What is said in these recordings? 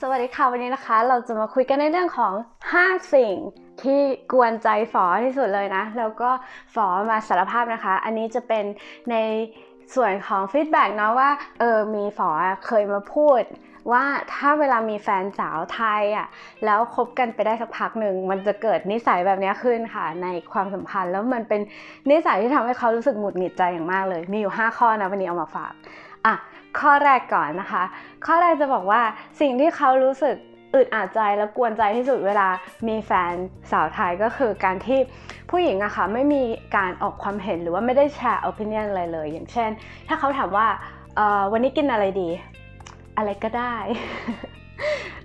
สวัสดีค่ะวันนี้นะคะ เราจะมาคุยกันในเรื่องของ 5 สิ่งที่กวนใจฝอที่สุดเลยนะ แล้วก็ฝอมาสารภาพนะคะ อันนี้จะเป็นในส่วนของฟีดแบ็กเนาะว่าเออมีฝอเคยมาพูด ว่าถ้าเวลามีแฟนสาวไทยอะแล้วคบกันไปได้สักพักหนึ่ง มันจะเกิดนิสัยแบบนี้ขึ้นค่ะ ในความสัมพันธ์แล้วมันเป็นนิสัยที่ทำให้เขารู้สึกหงุดหงิดใจอย่างมากเลย มีอยู่ 5 ข้อนะวันนี้เอามาฝาก อะข้อแรกก่อนนะคะ ข้อแรกจะบอกว่าสิ่งที่เขารู้สึกอึดอัดใจและกวนใจที่สุดเวลามีแฟนสาวไทยก็คือการที่ผู้หญิงอะค่ะไม่มีการออกความเห็นหรือว่าไม่ได้แชร์ opinion อะไรเลย อย่างเช่น ถ้าเขาถามว่าวันนี้กินอะไรดี อะไรก็ได้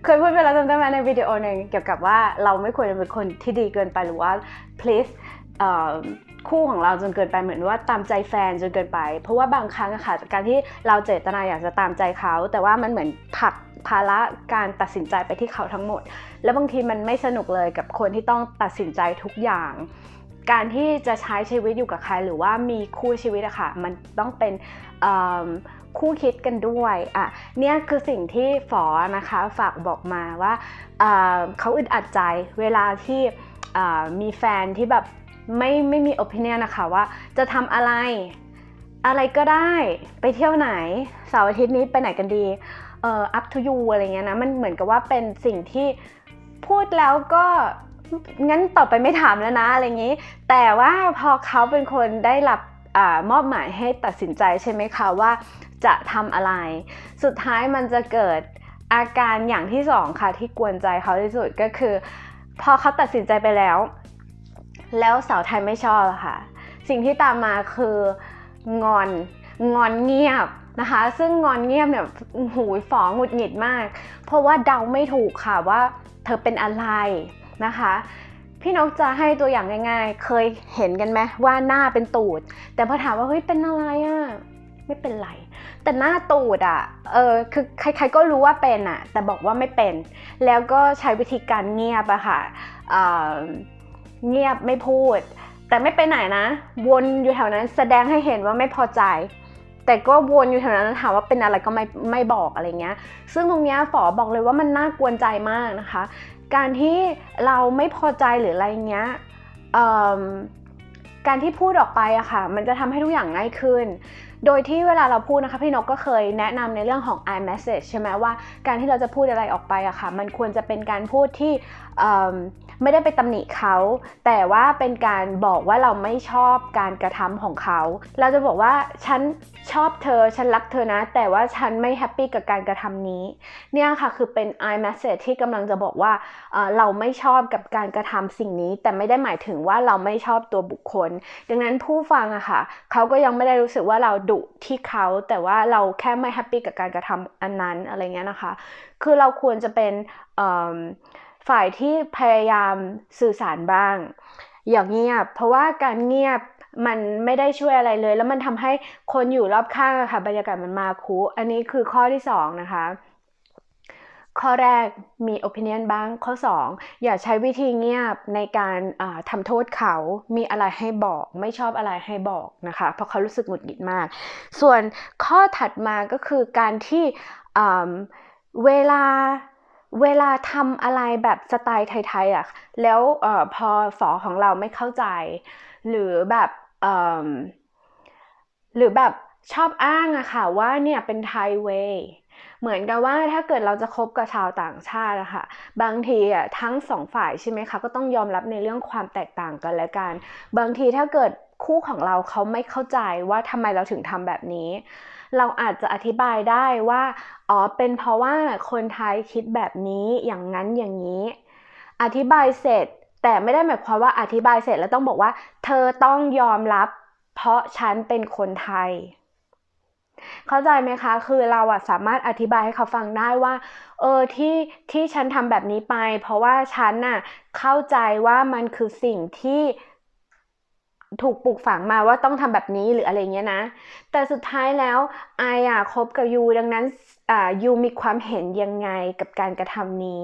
เคยพูดไปแล้วจำได้ไหมในวิดีโอหนึ่งเกี่ยวกับว่าเราไม่ควรจะเป็นคนที่ดีเกินไปหรือว่า please คู่ของเราจนเกินไปเหมือนว่าตามใจแฟนจนเกินไป เพราะว่าบางครั้งอะค่ะการที่เราเจตนาอยากจะตามใจเขา แต่ว่ามันเหมือนผลักภาระการตัดสินใจไปที่เขาทั้งหมด แล้วบางทีมันไม่สนุกเลยกับคนที่ต้องตัดสินใจทุกอย่าง การที่จะใช้ชีวิตอยู่กับใคร หรือว่ามีคู่ชีวิตอะค่ะมันต้องเป็นคู่คิดกันด้วยอะเนี่ยคือสิ่งที่ฝอนะคะฝากบอกมาว่าเขาอึดอัดใจเวลาที่มีแฟนที่แบบ ไม่ไม่มี opinion นะคะว่าจะทำอะไรอะไรก็ได้ไปเที่ยวไหนเสาร์อาทิตย์นี้ไปไหนกันดีเอ่อ up to you อะไรเงี้ยนะมันเหมือนกับว่าเป็นสิ่งที่พูดแล้วก็งั้นต่อไปไม่ถามแล้วนะอะไรอย่างนี้ แต่ว่าพอเขาเป็นคนได้รับอมอบหมายให้ตัดสินใจใช่ไหมคะว่าจะทำอะไร สุดท้ายมันจะเกิดอาการอย่างที่สองค่ะที่กวนใจเขาที่สุดก็คือ พอเขาตัดสินใจไปแล้ว แล้วสาวไทยไม่ชอบค่ะ สิ่งที่ตามมาคืองอนงอนเงียบนะคะ ซึ่งงอนเงียบเนี่ยหูยฝองหงุดหงิดมาก เพราะว่าเดาไม่ถูกค่ะว่าเธอเป็นอะไรนะคะพี่นกจะให้ตัวอย่างง่ายๆ เคยเห็นกันไหมว่าหน้าเป็นตูด แต่พอถามว่าเฮ้ยเป็นอะไรอะ่ะไม่เป็นไร แต่หน้าตูดอะ่ะเออคือใครๆก็รู้ว่าเป็นอะ่ะ แต่บอกว่าไม่เป็น แล้วก็ใช้วิธีการเงียบอะค่ะ เงียบไม่พูด แต่ไม่ไปไหนนะ วนอยู่แถวนั้นแสดงให้เห็นว่าไม่พอใจ แต่ก็วนอยู่แถวนั้นถามว่าเป็นอะไรก็ไม่ไม่บอกอะไรเงี้ย ซึ่งตรงเนี้ยฝอบอกเลยว่ามันน่ากวนใจมากนะคะ การที่เราไม่พอใจหรืออะไรเงี้ยการที่พูดออกไปอะค่ะ มันจะทำให้ทุกอย่างง่ายขึ้น โดยที่เวลาเราพูดนะคะพี่นกก็เคยแนะนำในเรื่องของ iMessage ใช่ไหมว่าการที่เราจะพูดอะไรออกไปอะค่ะมันควรจะเป็นการพูดที่ไม่ได้ไปตำหนิเขา แต่ว่าเป็นการบอกว่าเราไม่ชอบการกระทำของเขา เราจะบอกว่าฉันชอบเธอฉันรักเธอนะ แต่ว่าฉันไม่แฮปปี้กับการกระทำนี้ เนี่ยค่ะคือเป็น i message ที่กำลังจะบอกว่าเราไม่ชอบกับการกระทำสิ่งนี้ แต่ไม่ได้หมายถึงว่าเราไม่ชอบตัวบุคคล ดังนั้นผู้ฟังอะค่ะเขาก็ยังไม่ได้รู้สึกว่าเราดุที่เขาแต่ว่าเราแค่ไม่แฮปปี้กับการกระทำอันนั้นอะไรเงี้ยนะคะ คือเราควรจะเป็นฝ่ายที่พยายามสื่อสารบ้าง อย่างเงียบ เพราะว่าการเงียบมันไม่ได้ช่วยอะไรเลย แล้วมันทำให้คนอยู่รอบข้างค่ะบรรยากาศมันมาคุอันนี้คือข้อที่2นะคะ ข้อแรกมี opinion บ้าง ข้อ 2 อย่าใช้วิธีเงียบในการทำโทษเขา มีอะไรให้บอก ไม่ชอบอะไรให้บอกนะคะ เพราะเขารู้สึกหงุดหงิดมาก ส่วนข้อถัดมาก็คือการที่เวลาเวลาทำอะไรแบบสไตล์ไทยๆอะ แล้วออพอฝอของเราไม่เข้าใจ หรือแบบหรือแบบชอบอ้างอะค่ะว่าเนี่ยเป็นไทยเวย์ เหมือนกับว่าถ้าเกิดเราจะคบกับชาวต่างชาติอะค่ะบางทีอะทั้งสองฝ่ายใช่ไหมคะก็ต้องยอมรับในเรื่องความแตกต่างกันและกัน บางทีถ้าเกิดคู่ของเราเขาไม่เข้าใจว่าทำไมเราถึงทำแบบนี้ เราอาจจะอธิบายได้ว่า อ๋อ เป็นเพราะว่าคนไทยคิดแบบนี้อย่างนั้นอย่างนี้ อธิบายเสร็จ แต่ไม่ได้หมายความว่าอธิบายเสร็จแล้วต้องบอกว่า เธอต้องยอมรับ เพราะฉันเป็นคนไทย เข้าใจไหมคะ คือเราอะสามารถอธิบายให้เขาฟังได้ว่า เออที่ที่ฉันทำแบบนี้ไป เพราะว่าฉันน่ะเข้าใจว่ามันคือสิ่งที่ถูกปลูกฝังมาว่าต้องทำแบบนี้หรืออะไรเงี้ยนะ แต่สุดท้ายแล้วไออะคบกับยูดังนั้นอ่ายูมีความเห็นยังไงกับการกระทำนี้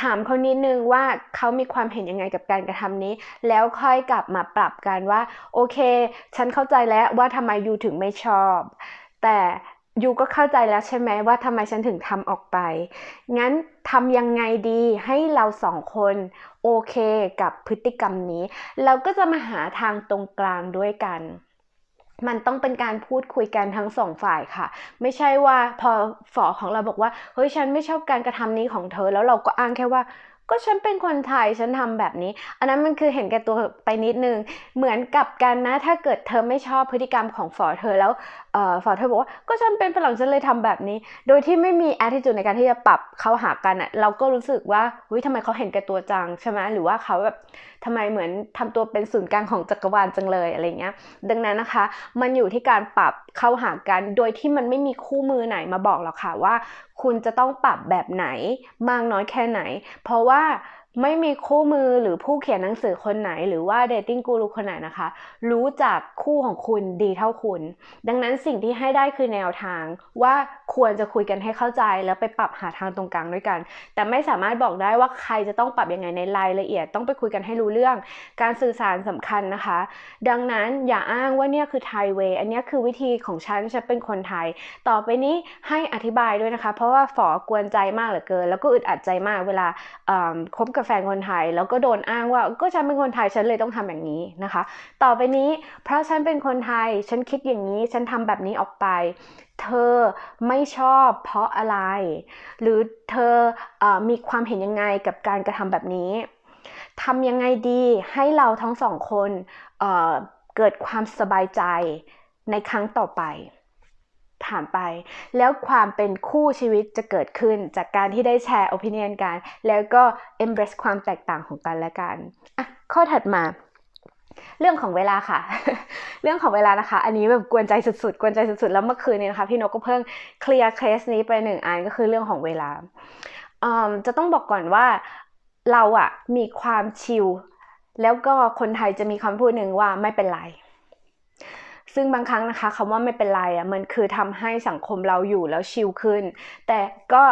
ถามเขานิดนึงว่าเขามีความเห็นยังไงกับการกระทำนี้ แล้วค่อยกลับมาปรับกันว่า โอเค ฉันเข้าใจแล้วว่าทำไมยูถึงไม่ชอบ แต่ยูก็เข้าใจแล้วใช่ไหมว่าทำไมฉันถึงทำออกไป งั้นทำยังไงดีให้เราสองคนโอเคกับพฤติกรรมนี้ เราก็จะมาหาทางตรงกลางด้วยกัน มันต้องเป็นการพูดคุยกันทั้งสองฝ่ายค่ะ ไม่ใช่ว่าพอฝอของเราบอกว่าเฮ้ยฉันไม่ชอบการกระทำนี้ของเธอ แล้วเราก็อ้างแค่ว่า ก็ฉันเป็นคนไทยฉันทำแบบนี้ อันนั้นมันคือเห็นแก่ตัวไปนิดนึง เหมือนกับกันนะ ถ้าเกิดเธอไม่ชอบพฤติกรรมของฝอเธอแล้วฝอเธอบอกว่าก็ฉันเป็นฝรั่งฉันเลยทำแบบนี้ โดยที่ไม่มี attitude ในการที่จะปรับเข้าหากันอะ่ะเราก็รู้สึกว่าเฮ้ยทำไมเขาเห็นแก่ตัวจังใช่ไหมหรือว่าเขาแบบทำไมเหมือนทำตัวเป็นศูนย์กลางของจักรวาลจังเลยอะไรเงี้ย ดังนั้นนะคะ มันอยู่ที่การปรับเข้าหากัน โดยที่มันไม่มีคู่มือไหนมาบอกหรอกค่ะว่า คุณจะต้องปรับแบบไหน มากน้อยแค่ไหน เพราะว่า ไม่มีคู่มือหรือผู้เขียนหนังสือคนไหน หรือว่าเดทติ้งกูรูคนไหนนะคะ รู้จักคู่ของคุณดีเท่าคุณ ดังนั้นสิ่งที่ให้ได้คือแนวทางว่าควรจะคุยกันให้เข้าใจ แล้วไปปรับหาทางตรงกลางด้วยกัน แต่ไม่สามารถบอกได้ว่าใครจะต้องปรับยังไงในรายละเอียด ต้องไปคุยกันให้รู้เรื่อง การสื่อสารสำคัญนะคะ ดังนั้นอย่าอ้างว่าเนี่ยคือไทยเวอันนี้คือวิธีของฉันฉันเป็นคนไทย ต่อไปนี้ให้อธิบายด้วยนะคะ เพราะว่าฝอกวนใจมากเหลือเกิน แล้วก็อึดอัดใจมากเวลาคบกับแฟนคนไทย แล้วก็โดนอ้างว่าก็ฉันเป็นคนไทยฉันเลยต้องทำอย่างนี้นะคะ ต่อไปนี้เพราะฉันเป็นคนไทยฉันคิดอย่างนี้ฉันทำแบบนี้ออกไป เธอไม่ชอบเพราะอะไร หรือเธออมีความเห็นยังไงกับการกระทำแบบนี้ทำยังไงดีให้เราทั้งสองคนเเกิดความสบายใจในครั้งต่อไป ผ่านไป แล้วความเป็นคู่ชีวิตจะเกิดขึ้นจากการที่ได้แชร์ opinion กัน แล้วก็ embrace ความแตกต่างของกันและกันอะข้อถัดมาเรื่องของเวลาค่ะ เรื่องของเวลานะคะ อันนี้แบบกวนใจสุดๆ กวนใจสุดๆ แล้วเมื่อคืนนี้นะคะ พี่นกก็เพิ่งเคลียร์เคสนี้ไปหนึ่งอันก็คือเรื่องของเวลา จะต้องบอกก่อนว่าเราอะมีความชิล แล้วก็คนไทยจะมีคำพูดหนึ่งว่าไม่เป็นไร ซึ่งบางครั้งนะคะคำว่าไม่เป็นไรอะมันคือทำให้สังคมเราอยู่แล้วชิลขึ้น แต่ก็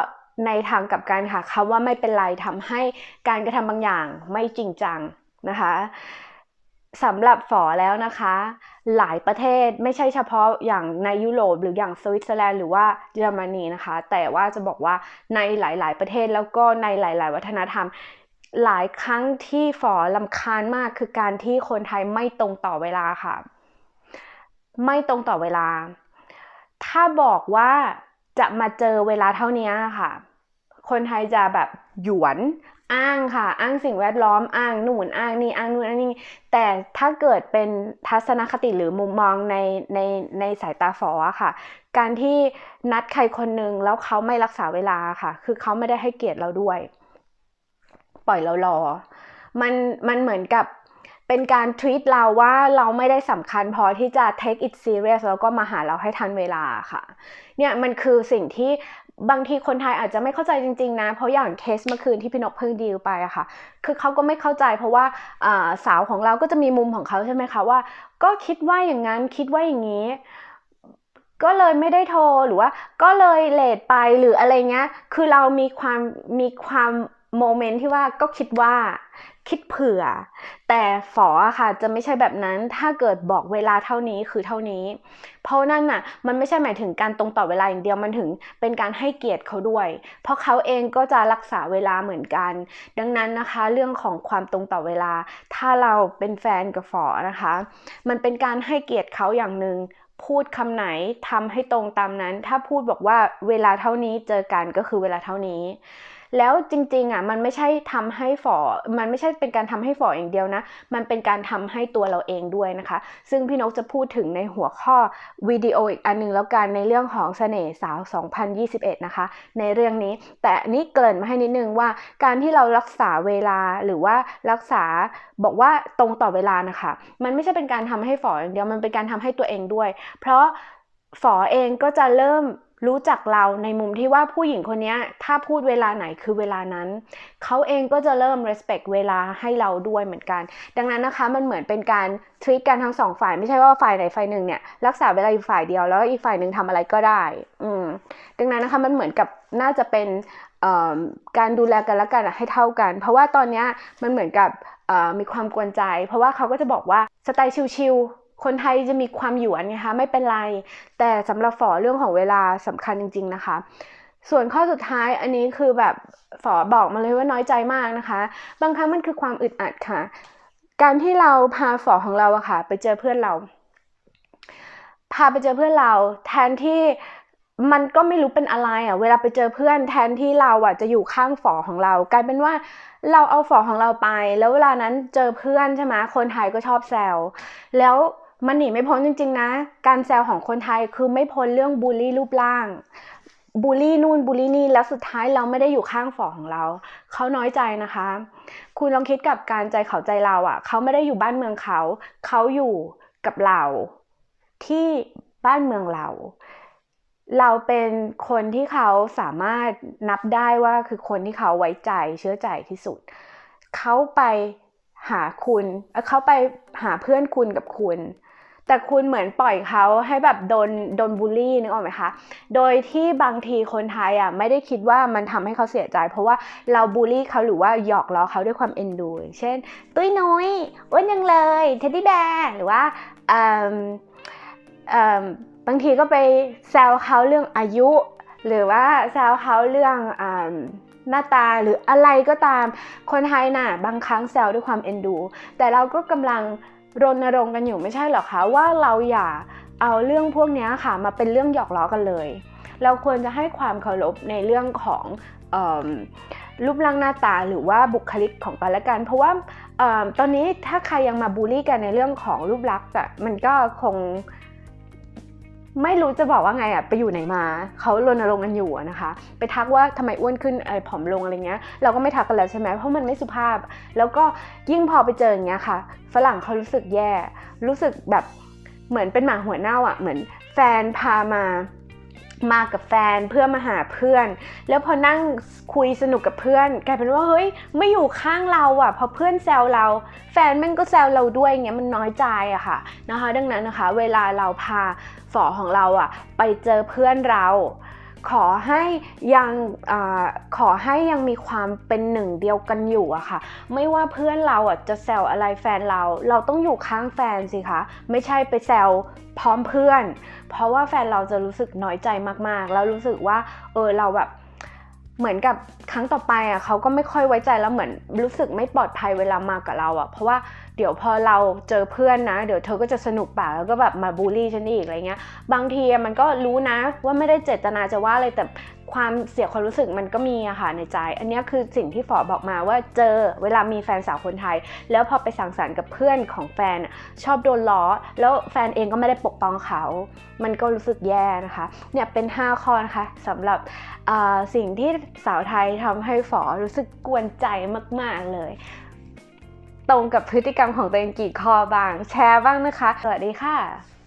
ในทางกับการค่ะคำว่าไม่เป็นไรทำให้การกระทำบางอย่างไม่จริงจังนะคะสำหรับฝอแล้วนะคะ หลายประเทศไม่ใช่เฉพาะอย่างในยุโรปหรืออย่างสวิตเซอร์แลนด์หรือว่าเยอรมนีนะคะ แต่ว่าจะบอกว่าในหลาย ๆ ประเทศแล้วก็ในหลาย ๆ วัฒนธรรม หลายครั้งที่ฝอลำคาญมากคือการที่คนไทยไม่ตรงต่อเวลาค่ะ ไม่ตรงต่อเวลา ถ้าบอกว่าจะมาเจอเวลาเท่านี้ค่ะ คนไทยจะแบบหยวนอ้างค่ะ อ้างสิ่งแวดล้อมอ้างนู่นอ้างนี่อ้างนู่นอ้างนี่แต่ถ้าเกิดเป็นทัศนคติหรือมุมมองในในในสายตาฝอค่ะ การที่นัดใครคนหนึ่งแล้วเขาไม่รักษาเวลาค่ะ คือเขาไม่ได้ให้เกียรติเราด้วย ปล่อยเรารอมันมันเหมือนกับ เป็นการ treat เราว่าเราไม่ได้สำคัญพอที่จะ take it serious แล้วก็มาหาเราให้ทันเวลาค่ะ เนี่ยมันคือสิ่งที่บางทีคนไทยอาจจะไม่เข้าใจจริงๆนะ เพราะอย่างเคสเมื่อคืนที่พี่นกเพิ่งดีลไปอะค่ะ คือเขาก็ไม่เข้าใจเพราะว่าสาวของเราก็จะมีมุมของเขาใช่ไหมคะว่า ก็คิดว่าอย่างนั้นคิดว่าอย่างนี้ ก็เลยไม่ได้โทรหรือว่า ก็เลยเลทไปหรืออะไรเงี้ย คือเรามีความมีความโมเมนต์ที่ว่าก็คิดว่า คิดเผื่อ แต่ฝอค่ะจะไม่ใช่แบบนั้นถ้าเกิดบอกเวลาเท่านี้คือเท่านี้ เพราะนั่นน่ะมันไม่ใช่หมายถึงการตรงต่อเวลาอย่างเดียวมันถึงเป็นการให้เกียรติเขาด้วย เพราะเขาเองก็จะรักษาเวลาเหมือนกัน ดังนั้นนะคะ เรื่องของความตรงต่อเวลา ถ้าเราเป็นแฟนกับฝอนะคะ มันเป็นการให้เกียรติเขาอย่างหนึ่งพูดคำไหนทำให้ตรงตามนั้น ถ้าพูดบอกว่าเวลาเท่านี้เจอกันก็คือเวลาเท่านี้ แล้วจริงๆอะมันไม่ใช่ทำให้ฝ่อมันไม่ใช่เป็นการทำให้ฝ่ออย่างเดียวนะ มันเป็นการทำให้ตัวเราเองด้วยนะคะ ซึ่งพี่นกจะพูดถึงในหัวข้อวิดีโออีกอันนึงแล้วกันในเรื่องของเสน่ห์สาว 2021 นะคะ ในเรื่องนี้ แต่นี่เกริ่นมาให้นิดนึงว่าการที่เรารักษาเวลาหรือว่ารักษาบอกว่าตรงต่อเวลานะคะ มันไม่ใช่เป็นการทำให้ฝ่ออย่างเดียวมันเป็นการทำให้ตัวเองด้วย เพราะฝ่อเองก็จะเริ่ม รู้จักเราในมุมที่ว่าผู้หญิงคนนี้ถ้าพูดเวลาไหนคือเวลานั้น เขาเองก็จะเริ่ม respect เวลาให้เราด้วยเหมือนกัน ดังนั้นนะคะมันเหมือนเป็นการ treat กันทั้งสองฝ่าย ไม่ใช่ว่าฝ่ายไหนฝ่ายหนึ่งเนี่ยรักษาเวลาอยู่ฝ่ายเดียวแล้วอีกฝ่ายหนึ่งทำอะไรก็ได้ อืมดังนั้นนะคะมันเหมือนกับน่าจะเป็นการดูแลกันและกันให้เท่ากัน เพราะว่าตอนนี้มันเหมือนกับมีความกวนใจ เพราะว่าเขาก็จะบอกว่าสไตล์ชิล คนไทยจะมีความหยวนนะคะไม่เป็นไร แต่สำหรับฝอเรื่องของเวลาสำคัญจริง ๆนะคะ ส่วนข้อสุดท้ายอันนี้คือแบบฝอบอกมาเลยว่าน้อยใจมากนะคะ บางครั้งมันคือความอึดอัดค่ะ การที่เราพาฝอของเราอะค่ะ ไปเจอเพื่อนเรา พาไปเจอเพื่อนเรา แทนที่มันก็ไม่รู้เป็นอะไรอะเวลาไปเจอเพื่อนแทนที่เราอะจะอยู่ข้างฝอของเรา กลายเป็นว่าเราเอาฝอของเราไป แล้วเวลานั้นเจอเพื่อนใช่ไหมคนไทยก็ชอบแซวแล้ว มันหนีไม่พ้นจริงๆนะ การแซวของคนไทยคือไม่พ้นเรื่องบูลลี่รูปร่างบูลลี่นู่นบูลลี่นี่แล้วสุดท้ายเราไม่ได้อยู่ข้างฝอของเรา เขาน้อยใจนะคะ คุณลองคิดกับการใจเขาใจเราอะ่ะ เขาไม่ได้อยู่บ้านเมืองเขา เขาอยู่กับเรา ที่บ้านเมืองเรา เราเป็นคนที่เขาสามารถนับได้ว่าคือคนที่เขาไว้ใจเชื่อใจที่สุด เขาไปหาคุณเขาไปหาเพื่อนคุณกับคุณ แต่คุณเหมือนปล่อยเขาให้แบบโดนโดนบูลลี่นึกออกไหมคะ โดยที่บางทีคนไทยอะไม่ได้คิดว่ามันทำให้เขาเสียใจ เพราะว่าเราบูลลี่เขาหรือว่าหยอกล้อเขาด้วยความเอ็นดูเช่น ตุ้ยน้อยอ้วนยังเลยเท็ดดี้แบร์หรือว่าบางทีก็ไปแซวเขาเรื่องอายุ หรือว่าแซวเขาเรื่องหน้าตาหรืออะไรก็ตามคนไทยน่ะ บางครั้งแซวด้วยความเอ็นดู แต่เราก็กำลัง รณรงค์กันอยู่ไม่ใช่หรอคะว่าเราอย่าเอาเรื่องพวกนี้ค่ะมาเป็นเรื่องหยอกล้อกันเลย เราควรจะให้ความเคารพในเรื่องของรูปร่างหน้าตาหรือว่าบุคลิกของกันและกัน เพราะว่าตอนนี้ถ้าใครยังมาบูลลี่กันในเรื่องของรูปลักษณ์อะมันก็คง ไม่รู้จะบอกว่าไงอะไปอยู่ไหนมาเขารณรงค์กันอยู่นะคะ ไปทักว่าทำไมอ้วนขึ้นไอ้ผอมลงอะไรเงี้ยเราก็ไม่ทักกันแล้วใช่ไหมเพราะมันไม่สุภาพ แล้วก็ยิ่งพอไปเจออย่างเงี้ยค่ะ ฝรั่งเขารู้สึกแย่ รู้สึกแบบเหมือนเป็นหมาหัวเน่าอะเหมือนแฟนพามา มากับแฟนเพื่อมาหาเพื่อน แล้วพอนั่งคุยสนุกกับเพื่อนกลายเป็นว่าเฮ้ยไม่อยู่ข้างเราอะพอเพื่อนแซวเรา แฟนแม่งก็แซวเราด้วยเงี้ยมันน้อยใจอะค่ะนะคะ ดังนั้นนะคะ เวลาเราพาฝอของเราอะไปเจอเพื่อนเรา ขอให้ยังอขอให้ยังมีความเป็นหนึ่งเดียวกันอยู่อะค่ะ ไม่ว่าเพื่อนเราอะจะแซวอะไรแฟนเรา เราต้องอยู่ข้างแฟนสิคะ ไม่ใช่ไปแซวพร้อมเพื่อน เพราะว่าแฟนเราจะรู้สึกน้อยใจมากๆ แล้วรู้สึกว่า เออเราแบบ เหมือนกับครั้งต่อไปอะเขาก็ไม่ค่อยไว้ใจแล้วเหมือนรู้สึกไม่ปลอดภัยเวลามากับเราอะเพราะว่าเดี๋ยวพอเราเจอเพื่อนนะ เดี๋ยวเธอก็จะสนุกปากแล้วก็แบบมาบูลลี่ฉันอีกอะไรเงี้ย บางทีมันก็รู้นะว่าไม่ได้เจตนาจะว่าอะไรแต่ ความเสียความรู้สึกมันก็มีอะค่ะในใจ อันนี้คือสิ่งที่ฝอบอกมาว่าเจอเวลามีแฟนสาวคนไทย แล้วพอไปสังสรรค์กับเพื่อนของแฟนชอบโดนล้อ แล้วแฟนเองก็ไม่ได้ปกป้องเขา มันก็รู้สึกแย่นะคะ เนี่ยเป็น 5 ข้อนะคะสำหรับสิ่งที่สาวไทยทำให้ฝอรู้สึกกวนใจมาก ๆ เลย ตรงกับพฤติกรรมของตัวเองกี่ข้อบ้าง แชร์บ้างนะคะ สวัสดีค่ะ